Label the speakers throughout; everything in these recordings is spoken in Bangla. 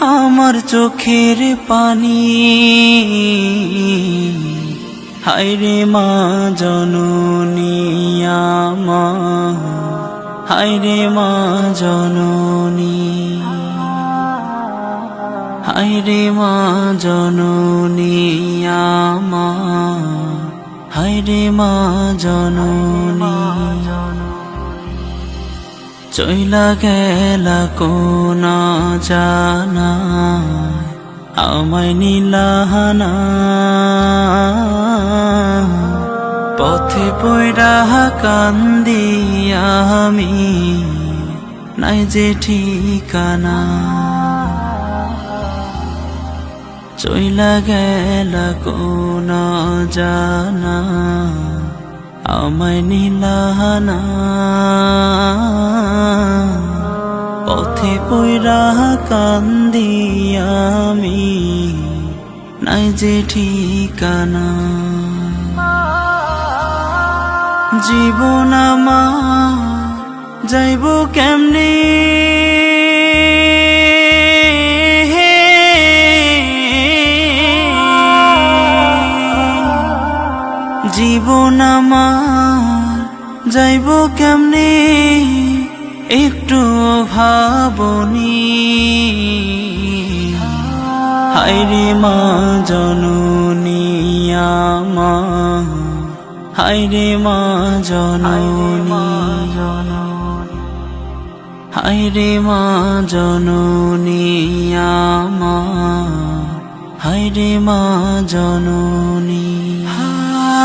Speaker 1: আমার চোখের পানি। হায়রে মা জননী আমা হায়রে মা জননী। হায়রে মা জননী আমা হায়রে মা জননী। চইলা গেলা কোনা জানা, আমায় নীলাহানা পথে পয়রা কান্দি আমি, নাই যে ঠিকানা। চইলা গেলা কোনা জানা। আমায় নীলাহানা পথে পয়রা কান্দি আমি নাই যে ঠিকানা। জীবন আমার যাইব কেমনে? জীবন আমার যাইব কেমনে? একটু ভাবনি হায়রে মা জননী আমার, হায়রে মা জননী। হায়রে মা জননী আমার, হায়রে মা জননী।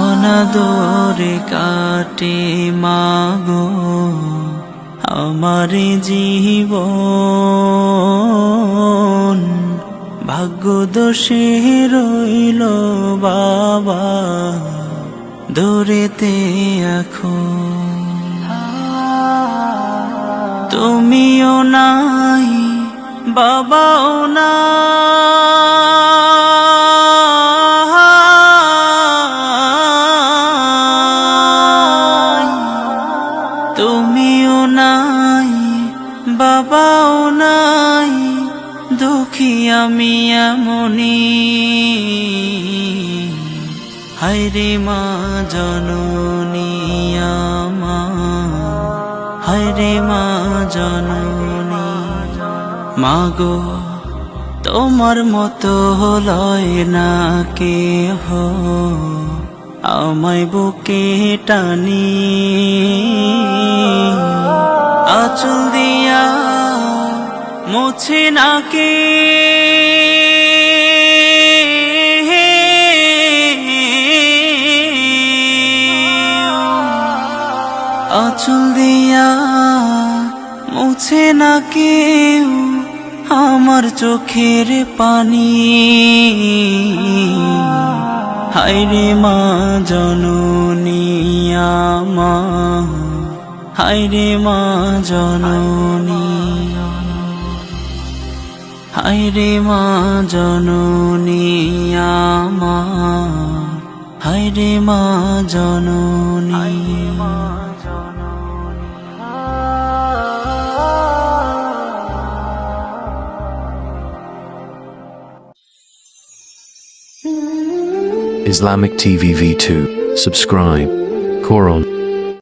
Speaker 1: অনাদরে কাটে মাগো আমার জীবন। ভাগ্য দোষে রইল বাবা, দূরেতে এখন। তুমিও নাই, বাবাও না নাই, বাবাও নাই, দুঃখী আমি এমনি হায়রে মা জননী আমার, হায়রে মা জননী। মাগো, তোমার মতো লয় না কে হো আমায় বুকে টানি। আচল দিয়া মুছে না কে আচল দিয়া মুছে না কেউ আমার চোখের পানি। হায়রে মা জননী আমা হায়রে মা জননী। হায়রে মা জননী আমা হায়রে মা জননী।
Speaker 2: Islamic TV V2. Subscribe. Quran.